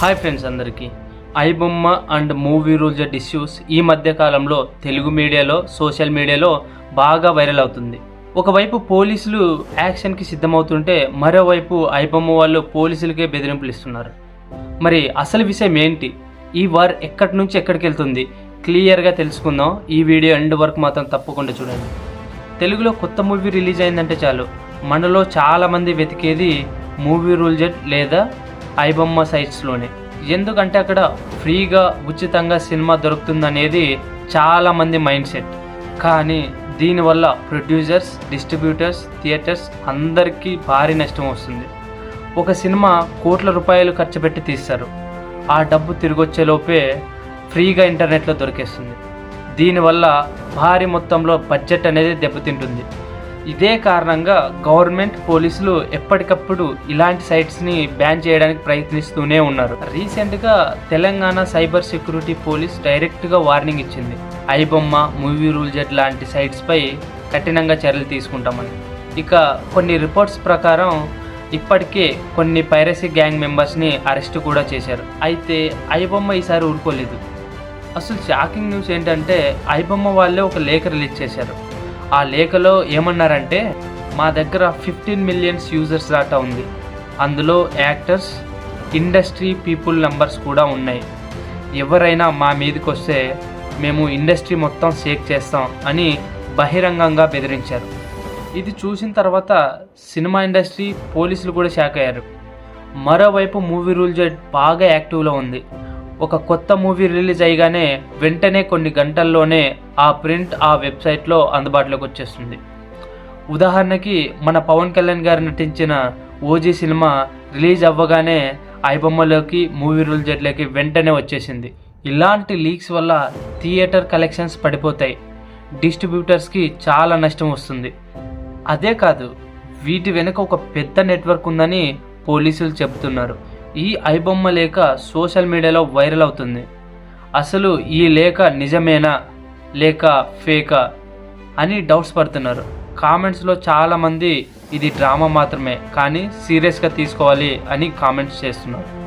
Hi friends అందరికీ. IBomma and Movierulz issues ఈ మధ్య కాలంలో తెలుగు మీడియాలో సోషల్ మీడియాలో బాగా వైరల్ అవుతుంది. ఒకవైపు పోలీసులు యాక్షన్కి సిద్ధమవుతుంటే మరోవైపు ఐబొమ్మ వాళ్ళు పోలీసులకే బెదిరింపులు ఇస్తున్నారు. మరి అసలు విషయం ఏంటి? ఈ వార్ ఎక్కడి నుంచి ఎక్కడికి వెళ్తుంది? క్లియర్గా తెలుసుకుందాం. ఈ వీడియో ఎండ్ వరకు మాత్రం తప్పకుండా చూడండి. తెలుగులో కొత్త మూవీ రిలీజ్ అయిందంటే చాలు. మనలో చాలామంది వెతికేది మూవీ రూల్ జెట్ లేదా ఐబొమ్మ సైట్స్లోనే. ఎందుకంటే అక్కడ ఫ్రీగా ఉచితంగా సినిమా దొరుకుతుందనేది చాలామంది మైండ్ సెట్. కానీ దీనివల్ల ప్రొడ్యూసర్స్ డిస్ట్రిబ్యూటర్స్ థియేటర్స్ అందరికీ భారీ నష్టం వస్తుంది. ఒక సినిమా కోట్ల రూపాయలు ఖర్చు పెట్టి తీస్తారు. ఆ డబ్బు తిరిగొచ్చేలోపే ఫ్రీగా ఇంటర్నెట్లో దొరికేస్తుంది. దీనివల్ల భారీ మొత్తంలో బడ్జెట్ అనేది దెబ్బతింటుంది. ఇదే కారణంగా గవర్నమెంట్ పోలీసులు ఎప్పటికప్పుడు ఇలాంటి సైట్స్ని బ్యాన్ చేయడానికి ప్రయత్నిస్తూనే ఉన్నారు. రీసెంట్గా తెలంగాణ సైబర్ సెక్యూరిటీ పోలీస్ డైరెక్ట్గా వార్నింగ్ ఇచ్చింది. ఐబొమ్మ మూవీ రూల్ జెట్ లాంటి సైట్స్పై కఠినంగా చర్యలు తీసుకుంటామని. ఇక కొన్ని రిపోర్ట్స్ ప్రకారం ఇప్పటికే కొన్ని పైరసీ గ్యాంగ్ మెంబర్స్ని అరెస్ట్ కూడా చేశారు. అయితే ఐబొమ్మ ఈసారి ఊరుకోలేదు. అసలు షాకింగ్ న్యూస్ ఏంటంటే ఐబొమ్మ వాళ్ళే ఒక లేఖ రిలీజ్ చేశారు. ఆ లేఖలో ఏమన్నారంటే మా దగ్గర ఫిఫ్టీన్ మిలియన్స్ యూజర్స్ డాటా ఉంది. అందులో యాక్టర్స్ ఇండస్ట్రీ పీపుల్ నెంబర్స్ కూడా ఉన్నాయి. ఎవరైనా మా మీదకి వస్తే మేము ఇండస్ట్రీ మొత్తం షేక్ చేస్తాం అని బహిరంగంగా బెదిరించారు. ఇది చూసిన తర్వాత సినిమా ఇండస్ట్రీ పోలీసులు కూడా షాక్ అయ్యారు. మరోవైపు మూవీ రూల్ జెడ్ బాగా యాక్టివ్లో ఉంది. ఒక కొత్త మూవీ రిలీజ్ అయ్యగానే వెంటనే కొన్ని గంటల్లోనే ఆ ప్రింట్ ఆ వెబ్సైట్లో అందుబాటులోకి వచ్చేస్తుంది. ఉదాహరణకి మన పవన్ కళ్యాణ్ గారు నటించిన ఓజీ సినిమా రిలీజ్ అవ్వగానే ఐబొమ్మలోకి మూవీ రూల్ జెట్లోకి వెంటనే వచ్చేసింది. ఇలాంటి లీక్స్ వల్ల థియేటర్ కలెక్షన్స్ పడిపోతాయి. డిస్ట్రిబ్యూటర్స్కి చాలా నష్టం వస్తుంది. అదే కాదు వీటి వెనుక ఒక పెద్ద నెట్వర్క్ ఉందని పోలీసులు చెబుతున్నారు. ఈ ఐబొమ్మ లేఖ సోషల్ మీడియాలో వైరల్ అవుతుంది. అసలు ఈ లేఖ నిజమేనా? లేక ఫేకా? అని డౌట్స్ పడుతున్నారు. కామెంట్స్లో చాలామంది ఇది డ్రామా మాత్రమే కానీ సీరియస్గా తీసుకోవాలి అని కామెంట్స్ చేస్తున్నారు.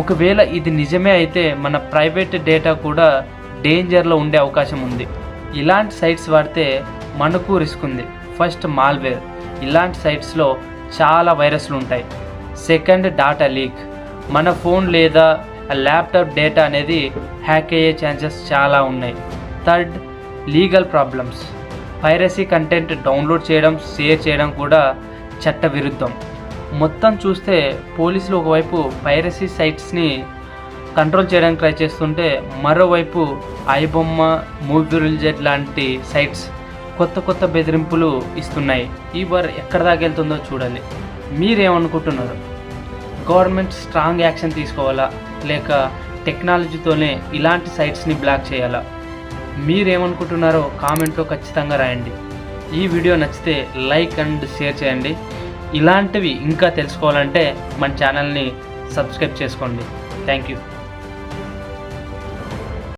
ఒకవేళ ఇది నిజమే అయితే మన ప్రైవేట్ డేటా కూడా డేంజర్లో ఉండే అవకాశం ఉంది. ఇలాంటి సైట్స్ వాడితే మనకు రిస్క్ ఉంది. First malware. ఇలాంటి సైట్స్లో చాలా వైరస్లు ఉంటాయి. Second data leak. మన ఫోన్ లేదా ల్యాప్టాప్ డేటా అనేది హ్యాక్ అయ్యే ఛాన్సెస్ చాలా ఉన్నాయి. Third legal problems. Piracy content download చేయడం షేర్ చేయడం కూడా చట్ట విరుద్ధం మొత్తం చూస్తే పోలీసులు ఒకవైపు పైరసీ సైట్స్ని కంట్రోల్ చేయడానికి ట్రై చేస్తుంటే మరోవైపు ఐబొమ్మ మూవీ రిల్జెట్ లాంటి సైట్స్ కొత్త కొత్త బెదిరింపులు ఇస్తున్నాయి. ఈ వార్ ఎక్కడ దాకా వెళ్తుందో చూడాలి మీరేమనుకుంటున్నారు? గవర్నమెంట్ స్ట్రాంగ్ యాక్షన్ తీసుకోవాలా? లేక టెక్నాలజీతోనే ఇలాంటి సైట్స్ని బ్లాక్ చేయాలా? మీరేమనుకుంటున్నారో కామెంట్లో ఖచ్చితంగా రాయండి. ఈ వీడియో నచ్చితే లైక్ అండ్ షేర్ చేయండి. ఇలాంటివి ఇంకా తెలుసుకోవాలంటే మన ఛానల్ని సబ్స్క్రైబ్ చేసుకోండి. Thank you.